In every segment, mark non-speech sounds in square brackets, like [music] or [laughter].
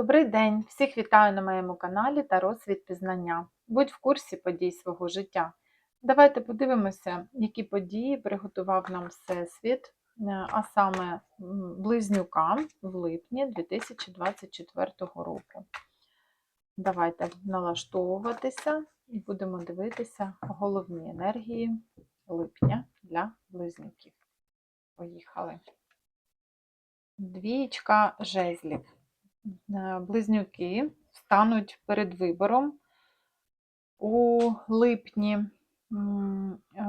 Добрий день! Всіх вітаю на моєму каналі та розсвіт пізнання. Будь в курсі подій свого життя. Давайте подивимося, які події приготував нам Всесвіт, е, а саме м, близнюкам в липні 2024 року. Давайте налаштовуватися і будемо дивитися головні енергії липня для близнюків. Поїхали. Двієчка жезлів. Е, Близнюки стануть перед вибором у липні. Е,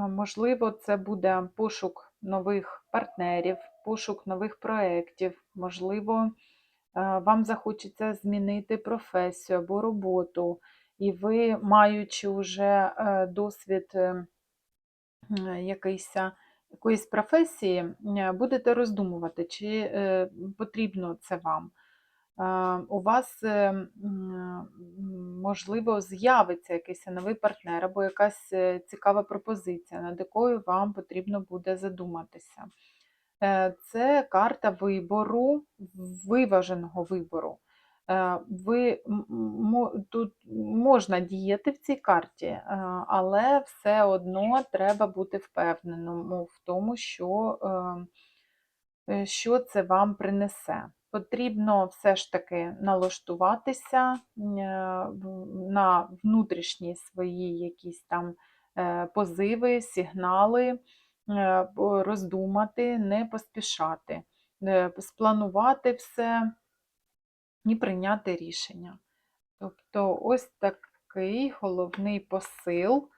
Можливо, це буде пошук нових партнерів, пошук нових проєктів. Можливо, е, вам захочеться змінити професію або роботу, і ви, маючи вже досвід якийсь, якоїсь професії, будете роздумувати, чи потрібно це вам. У вас, е, можливо, з'явиться якийсь новий партнер або якась е, цікава пропозиція, над якою вам потрібно буде задуматися. Е, Це карта вибору, виваженого вибору. Е, Ви тут можна діяти в цій карті, але все одно треба бути впевненому в тому, що, е, е, що це вам принесе. Потрібно все ж таки налаштуватися е, на внутрішні свої якісь там е, позиви, сигнали, е, роздумати, не поспішати, спланувати все і прийняти рішення. Тобто, ось такий головний посил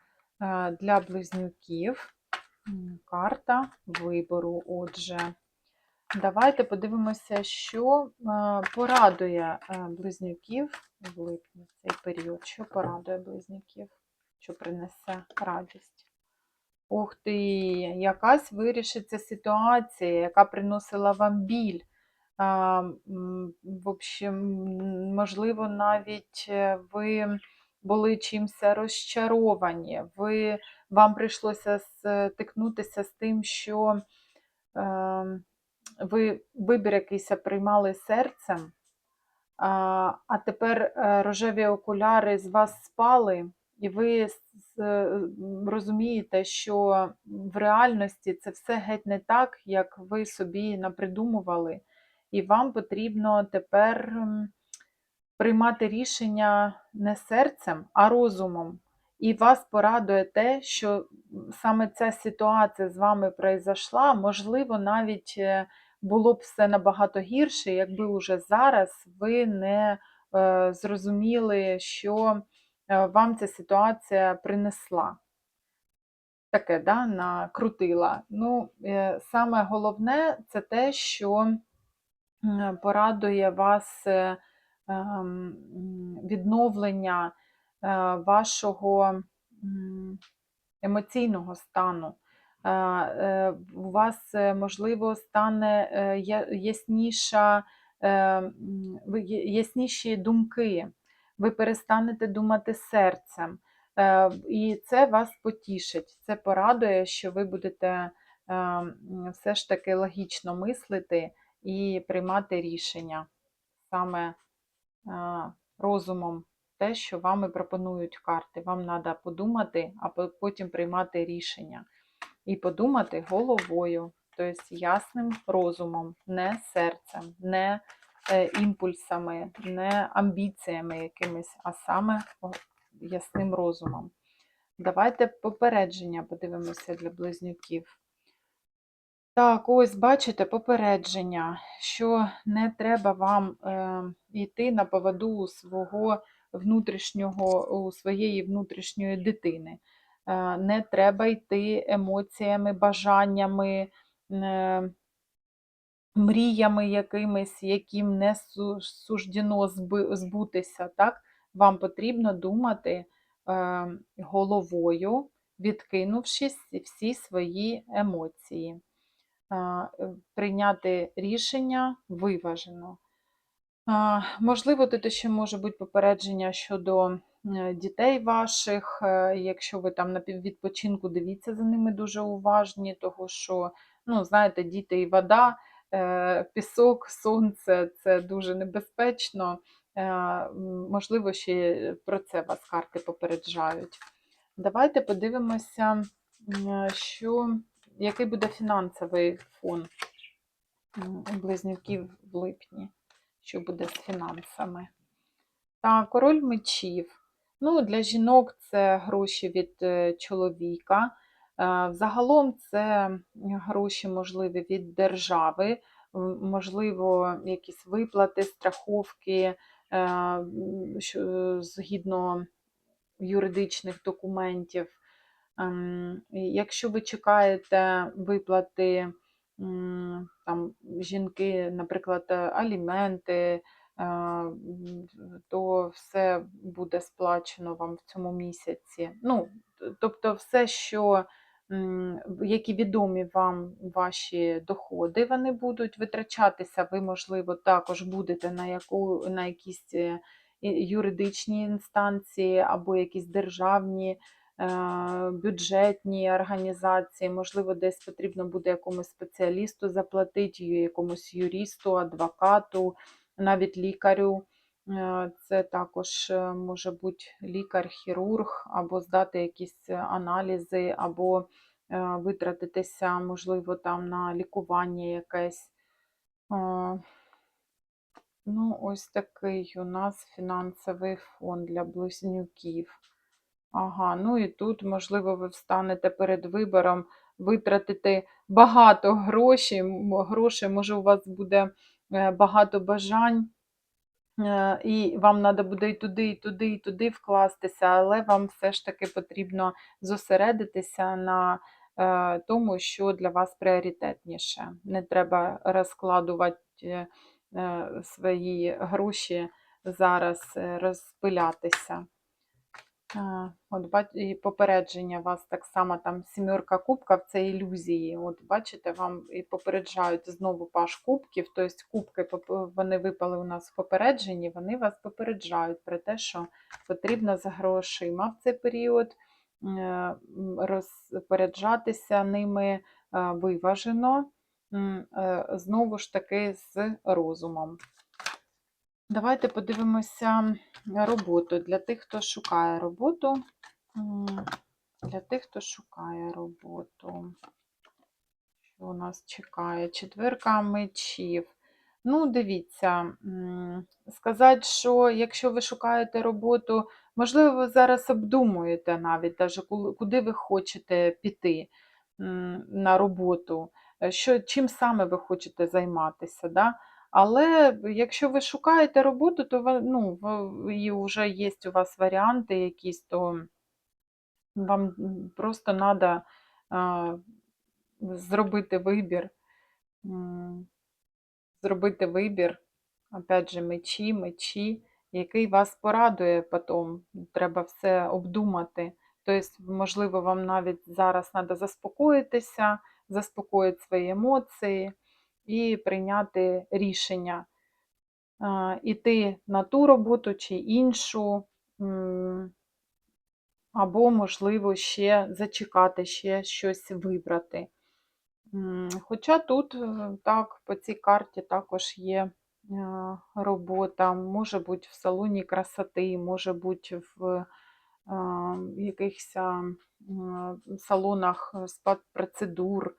для близнюків. Карта вибору. Отже, давайте подивимося, що е, порадує е, близнюків в липні цей період. Що порадує близнюків, що принесе радість. Ух ти, якась вирішиться ситуація, яка приносила вам біль. В общем, можливо, навіть е, ви були чимось розчаровані, ви, вам прийшлося стикнутися з тим, що е, ви вибір якийсь приймали серцем, а, а тепер е, рожеві окуляри з вас спали, і ви с- розумієте, що в реальності це все геть не так, як ви собі напридумували, і вам потрібно тепер приймати рішення не серцем, а розумом. І вас порадує те, що саме ця ситуація з вами произошла, можливо, навіть е, було б все набагато гірше, якби уже зараз ви не е, зрозуміли, що е, вам ця ситуація принесла. Таке, да, накрутила. Ну, саме головне це те, що порадує вас ем, відновлення вашого емоційного стану. Е, е, У вас, е, можливо, стане е, ясніша, е, ясніші думки, ви перестанете думати серцем. Е, І це вас потішить. Це порадує, що ви будете е, все ж таки логічно мислити і приймати рішення саме е, розумом те, що вам і пропонують карти. Вам треба подумати, а потім приймати рішення. І подумати головою, тобто ясним розумом, не серцем, не е, імпульсами, не амбіціями якимись, а саме ясним розумом. Давайте попередження подивимося для близнюків. Так, ось бачите попередження, що не треба вам е, йти на поводу свого внутрішнього, у своєї внутрішньої дитини. Е, не треба йти емоціями, бажаннями, е, мріями якимись, яким не суждено збутися. Так? Вам потрібно думати е, головою, відкинувши всі свої емоції прийняти рішення виважено. Можливо, тут ще може бути попередження щодо е, дітей ваших. е, Якщо ви там на відпочинку, дивіться за ними дуже уважні, того що, ну, знаєте, діти і вода, е, пісок, сонце це дуже небезпечно. Можливо, ще про це вас карти попереджають. Давайте подивимося, що, який буде фінансовий фон близнюків в липні, що буде з фінансами. Так, король мечів. Ну, для жінок це гроші від е, чоловіка. Е, Взагалом це гроші, можливі від держави, можливо, якісь виплати, страховки, е, згідно юридичних документів. Ем, Якщо ви чекаєте виплати там, жінки, наприклад, е, аліменти, е, то все буде сплачено вам в цьому місяці. Ну, тобто, все, що які відомі вам ваші доходи, вони будуть витрачатися. Ви, можливо, також будете на яку на якісь е, юридичні інстанції або якісь державні бюджетні організації, можливо, десь потрібно буде якомусь спеціалісту заплатити, якомусь юристу, адвокату, навіть лікарю. Е, Це також е, може бути лікар, хірург, або здати якісь аналізи, або е, витратитися, можливо, там на лікування якесь. Е, Ну, ось такий у нас фінансовий фон для близнюків. Ага, ну і тут, можливо, ви встанете перед вибором витратити багато грошей, грошей, може, у вас буде е, багато бажань, е, і вам треба буде і туди, і туди, і туди вкластися, але вам все ж таки потрібно зосередитися на е, тому, що для вас пріоритетніше. Не треба розкладувати свої гроші зараз, розпилятися. От і попередження вас так само там сімерка кубків це ілюзії. От бачите, вам і попереджають знову паш кубків, тобто кубки вони випали у нас в попередженні, вони вас попереджають про те, що потрібно з грошима в цей період е, розпоряджатися ними е, виважено, е, знову ж таки з розумом. Давайте подивимося роботу для тих, хто шукає роботу. Для тих, хто шукає роботу. Що у нас чекає? Четвірка мечів. Ну, дивіться, сказати, що якщо ви шукаєте роботу, можливо, ви зараз обдумуєте навіть, даже куди ви хочете піти на роботу, е, що, чим саме ви хочете займатися. Да? Але якщо ви шукаєте роботу, то ну, і вже є у вас варіанти якісь, то вам просто треба зробити вибір. Зробити вибір, опять же, мечі, мечі, який вас порадує потім. Треба все обдумати. Тобто, можливо, вам навіть зараз треба заспокоїтися, заспокоїти свої емоції і прийняти рішення. Іти на ту роботу чи іншу, або, можливо, ще зачекати, ще щось вибрати. Хоча тут е, так, по цій карті також є е, робота, може бути в салоні красоти, може бути в е, якихось салонах спа-процедур, е,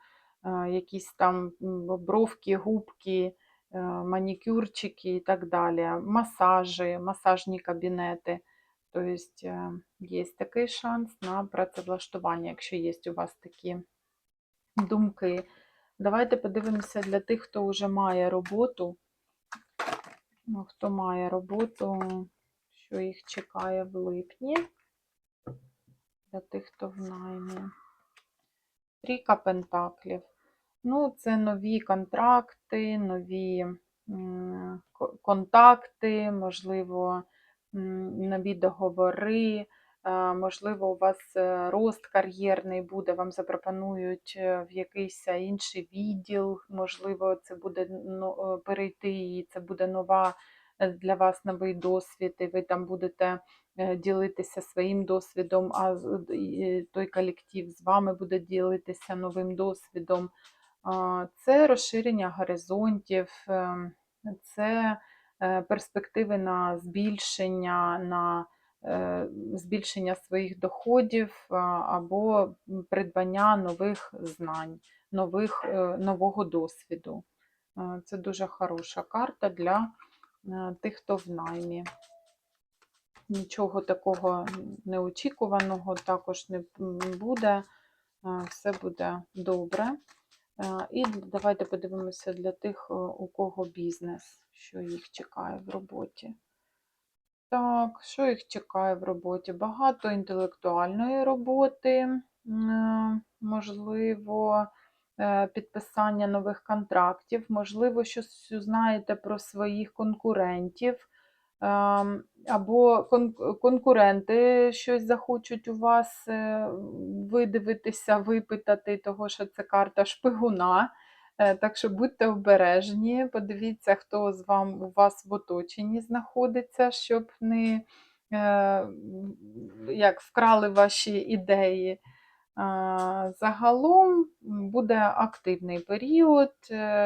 якісь там бровки, губки, е, манікюрчики і так далі, масажі, масажні кабінети. Тобто є такий шанс на працевлаштування, якщо є у вас такі думки. Давайте подивимося для тих, хто вже має роботу. Ну, Хто має роботу, що їх чекає в липні. Для тих, хто в наймі. Трійка пентаклів. Ну, це нові контракти, нові контакти, можливо, нові договори. Е, Можливо, у вас е, рост кар'єрний буде, вам запропонують е, в якийсь інший відділ, можливо, це буде ну, е, перейти, і це буде нова е, для вас новий досвід, і ви там будете е, ділитися своїм досвідом, а той колектив з вами буде ділитися новим досвідом. Це розширення горизонтів, ем, це е, перспективи на збільшення, на е, збільшення своїх доходів або придбання нових знань, нових, е, нового досвіду. Це дуже хороша карта для тих, хто в наймі. Нічого такого неочікуваного також не буде. Все буде добре. Е, І давайте подивимося для тих, е, у кого бізнес, що їх чекає в роботі. Так, що їх чекає в роботі? Багато інтелектуальної роботи, можливо, е, підписання нових контрактів, можливо, щось знаєте про своїх конкурентів, або конкуренти щось захочуть у вас е, видивитися, випитати, того що це карта шпигуна. Е, Так що будьте обережні, подивіться, хто з вам у вас в оточенні знаходиться, щоб не е, як вкрали ваші ідеї. Загалом буде активний період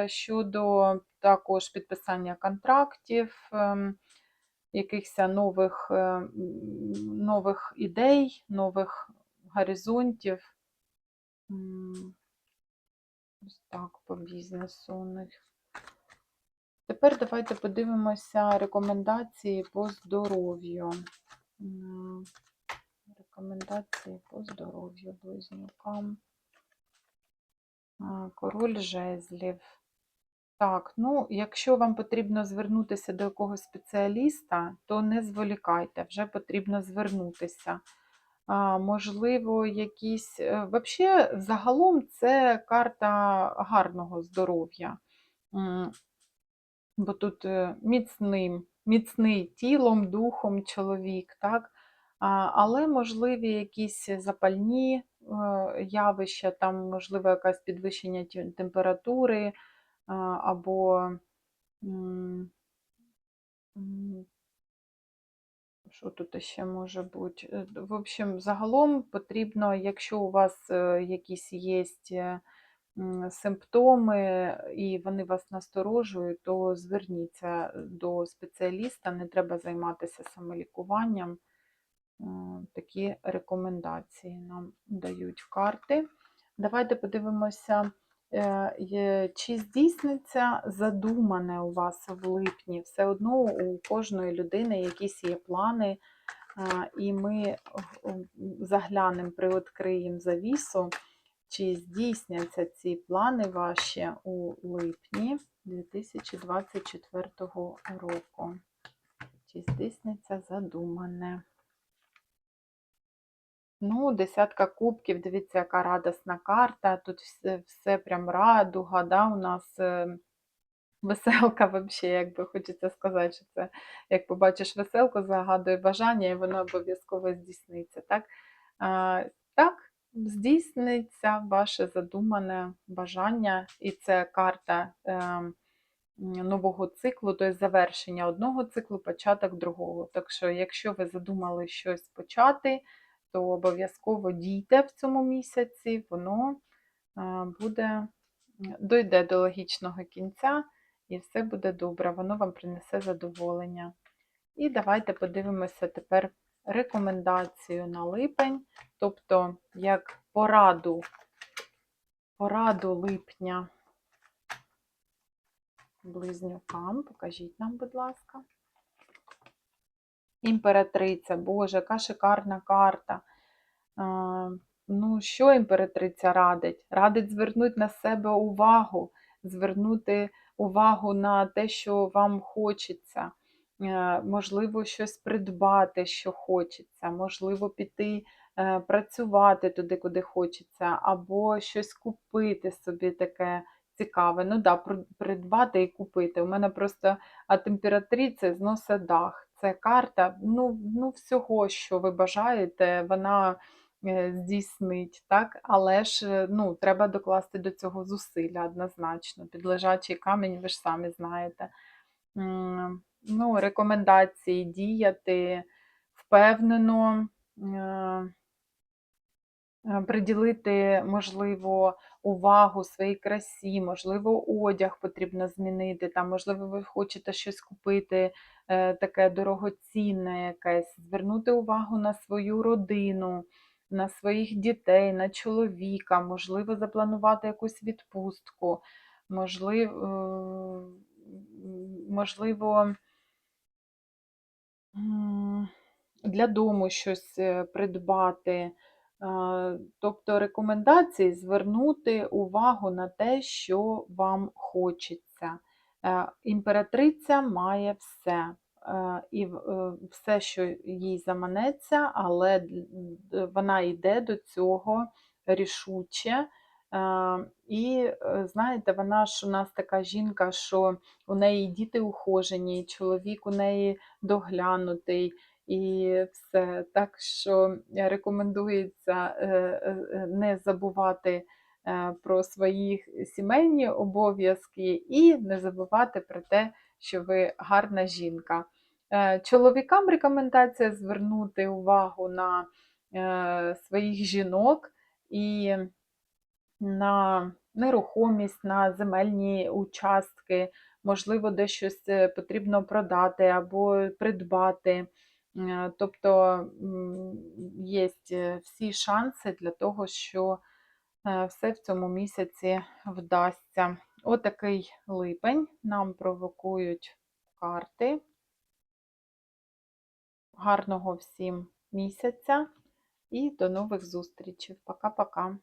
щодо також підписання контрактів, ем, якихось нових, е, нових ідей, нових горизонтів. Ось так по бізнесу у них. Тепер давайте подивимося рекомендації по здоров'ю. Рекомендації по здоров'ю близнюкам. Король жезлів. Так, ну, якщо вам потрібно звернутися до якогось спеціаліста, то не зволікайте, вже потрібно звернутися. А, можливо, якісь. Взагалі, загалом це карта гарного здоров'я. Бо тут е, міцним, міцний тілом, духом чоловік, так? Але можливі якісь запальні е, явища, там, можливо, якесь підвищення температури, або що тут ще може бути? Е, В общем, загалом потрібно, якщо у вас е, якісь є симптоми і вони вас насторожують, то зверніться до спеціаліста, не треба займатися самолікуванням. Е, Такі рекомендації нам дають карти. Давайте подивимося, е, чи здійсниться задумане у вас в липні. Все одно у кожної людини якісь є плани, е, і ми заглянемо, приоткриємо завісу, чи здійсняться ці плани ваші у липні 2024 року. Чи здійсниться задумане? Ну, десятка кубків, дивіться, яка радісна карта. Тут все, все прям радуга, да, у нас е, веселка [laughs] взагалі, якби хочеться сказати, що це як побачиш веселку, загадує бажання, і воно обов'язково здійсниться. Так? А, так, здійсниться ваше задумане бажання, і це карта е, нового циклу, тобто завершення одного циклу, початок другого. Так що, якщо ви задумали щось почати, то обов'язково дійте в цьому місяці, воно е, буде, дойде до логічного кінця, і все буде добре, воно вам принесе задоволення. І давайте подивимося тепер рекомендацію на липень, тобто як пораду, пораду липня близнюкам. Покажіть нам, будь ласка. Імператриця, Боже, яка шикарна карта. Ну, що імператриця радить? Радить звернути на себе увагу, звернути увагу на те, що вам хочеться. Е, Можливо, щось придбати, що хочеться, можливо, піти е, працювати туди, куди хочеться, або щось купити собі таке цікаве. Ну да, придбати і купити. У мене просто от імператриці зносить дах. Це карта ну, ну, всього, що ви бажаєте, вона е, здійснить, так? Але ж е, ну, треба докласти до цього зусилля однозначно. Під лежачий камінь, ви ж самі знаєте. Ну, рекомендації діяти впевнено, е, приділити, можливо, увагу своїй красі, можливо, одяг потрібно змінити, там, можливо, ви хочете щось купити е, таке дорогоцінне якесь, звернути увагу на свою родину, на своїх дітей, на чоловіка, можливо, запланувати якусь відпустку, можливо, можливо, для дому щось е, придбати. Тобто рекомендації звернути увагу на те, що вам хочеться. Е, Імператриця має все. Е, І е, все, що їй заманеться, але вона йде до цього рішуче. І знаєте, вона ж у нас така жінка, що у неї діти ухожені, чоловік у неї доглянутий, і все. Так що рекомендується е, е, е, не забувати е, про свої сімейні обов'язки і не забувати про те, що ви гарна жінка. Е, Чоловікам рекомендація звернути увагу на е, своїх жінок і на нерухомість, на земельні участки, можливо, де щось е, потрібно продати або придбати. Е, Тобто є всі шанси для того, що е, все в цьому місяці вдасться. Отакий липень нам провокують карти. Гарного всім місяця і до нових зустрічей. Пока-пока.